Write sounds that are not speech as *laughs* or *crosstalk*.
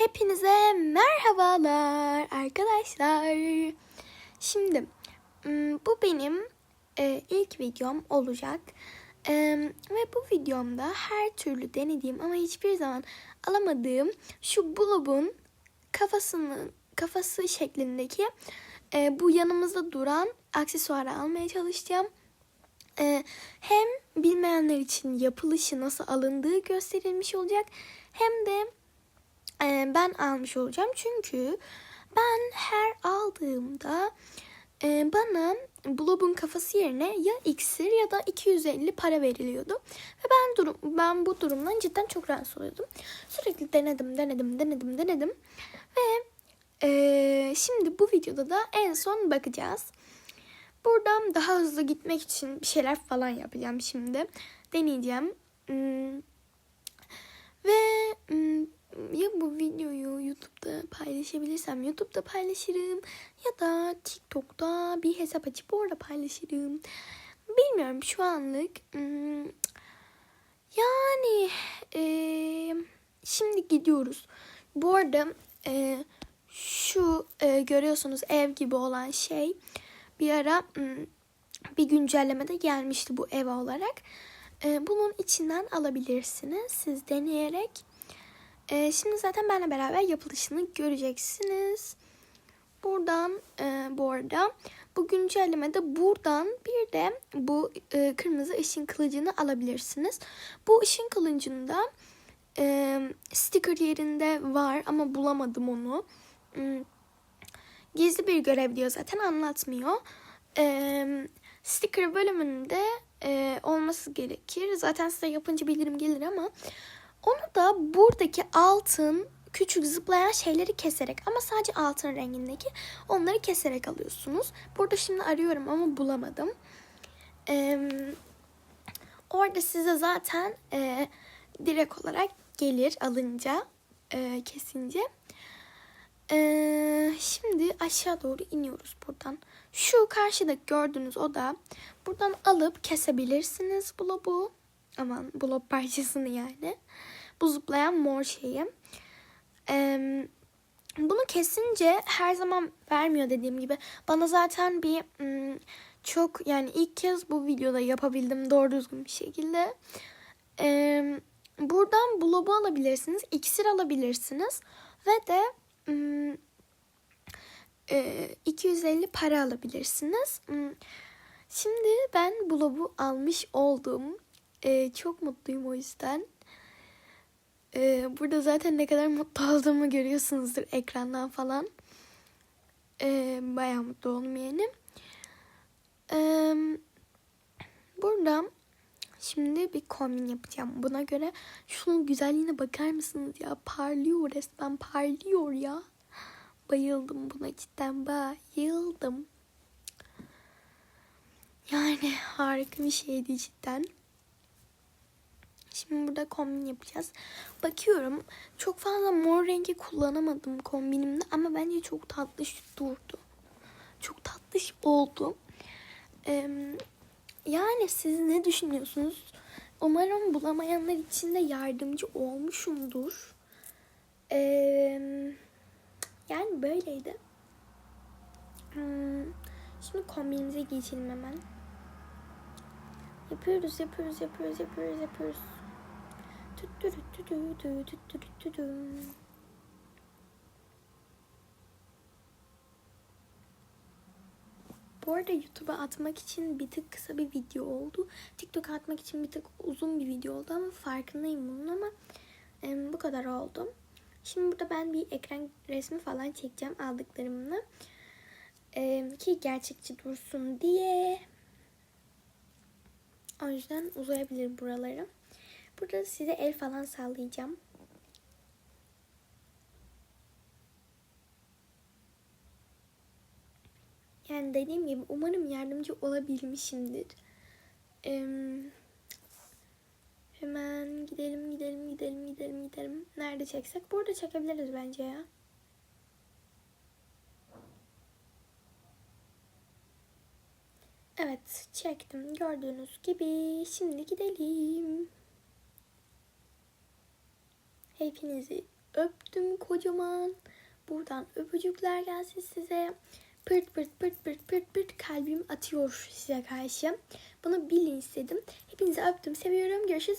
Hepinize merhabalar arkadaşlar. Şimdi bu benim e, ilk videom olacak. Ve bu videomda her türlü denediğim ama hiçbir zaman alamadığım şu bulubun kafasının kafası şeklindeki e, bu yanımızda duran aksesuarı almaya çalışacağım. E, hem bilmeyenler için yapılışı nasıl alındığı gösterilmiş olacak hem de e, ben almış olacağım. Çünkü ben her aldığımda e, bana Blob'un kafası yerine ya iksir ya da 250 para veriliyordu. Ve ben durum ben bu durumdan cidden çok rahatsız oluyordum. Sürekli denedim, denedim, denedim, denedim. Ve e, şimdi bu videoda da en son bakacağız. Buradan daha hızlı gitmek için bir şeyler falan yapacağım şimdi. Deneyeceğim. Hmm. Ve hmm, ya bu videoyu YouTube'da paylaşabilirsem YouTube'da paylaşırım ya da TikTok'ta bir hesap açıp orada paylaşırım. Bilmiyorum şu anlık. Hmm, yani e, şimdi gidiyoruz. Bu arada e, şu e, görüyorsunuz ev gibi olan şey bir ara hmm, bir güncellemede gelmişti bu ev olarak. E, bunun içinden alabilirsiniz siz deneyerek. E, şimdi zaten benimle beraber yapılışını göreceksiniz. Buradan e, bu arada bu güncellemede buradan bir de bu e, kırmızı ışın kılıcını alabilirsiniz. Bu ışın kılıcında e, sticker yerinde var ama bulamadım onu. Hmm, Gizli bir görev diyor zaten anlatmıyor. E, sticker bölümünde e, olması gerekir. Zaten size yapınca bildirim gelir ama onu da buradaki altın küçük zıplayan şeyleri keserek ama sadece altın rengindeki onları keserek alıyorsunuz. Burada şimdi arıyorum ama bulamadım. Ee, orada size zaten e, direkt olarak gelir alınca e, kesince. Ee, şimdi aşağı doğru iniyoruz buradan. Şu karşıda gördüğünüz oda buradan alıp kesebilirsiniz blobu. Aman blob parçasını yani. Bu zıplayan mor şeyi. Ee, bunu kesince her zaman vermiyor dediğim gibi. Bana zaten bir çok yani ilk kez bu videoda yapabildim doğru düzgün bir şekilde. Ee, buradan blobu alabilirsiniz. iksir alabilirsiniz. Ve de ım, e, 250 para alabilirsiniz. Im, Şimdi ben blobu almış oldum. Ee, çok mutluyum o yüzden. Ee, burada zaten ne kadar mutlu *laughs* olduğumu görüyorsunuzdur ekrandan falan. Ee, bayağı mutlu oldum yani. Ee, burada şimdi bir kombin yapacağım. Buna göre şunun güzelliğine bakar mısınız ya? Parlıyor resmen parlıyor ya. Bayıldım buna cidden bayıldım. Yani harika bir şeydi cidden. Şimdi burada kombin yapacağız. Bakıyorum çok fazla mor rengi kullanamadım kombinimde ama bence çok tatlış durdu. Çok tatlış oldu. Ee, yani siz ne düşünüyorsunuz? Umarım bulamayanlar için de yardımcı olmuşumdur. Ee, yani böyleydi. Hmm, şimdi kombinimize geçelim hemen. Yapıyoruz, yapıyoruz, yapıyoruz, yapıyoruz, yapıyoruz. Bu arada YouTube'a atmak için bir tık kısa bir video oldu. TikTok'a atmak için bir tık uzun bir video oldu ama farkındayım bunun ama e, bu kadar oldu. Şimdi burada ben bir ekran resmi falan çekeceğim aldıklarımla. E, ki gerçekçi dursun diye. O yüzden uzayabilir buraları. Burada size el falan sallayacağım. Yani dediğim gibi umarım yardımcı olabilmişimdir. Ee, hemen gidelim gidelim gidelim gidelim gidelim. Nerede çeksek? Burada çekebiliriz bence ya. Evet çektim gördüğünüz gibi. Şimdi gidelim. Hepinizi öptüm kocaman. Buradan öpücükler gelsin size. Pırt pırt pırt pırt pırt pırt kalbim atıyor size karşı. Bunu bilin istedim. Hepinizi öptüm. Seviyorum. Görüşürüz.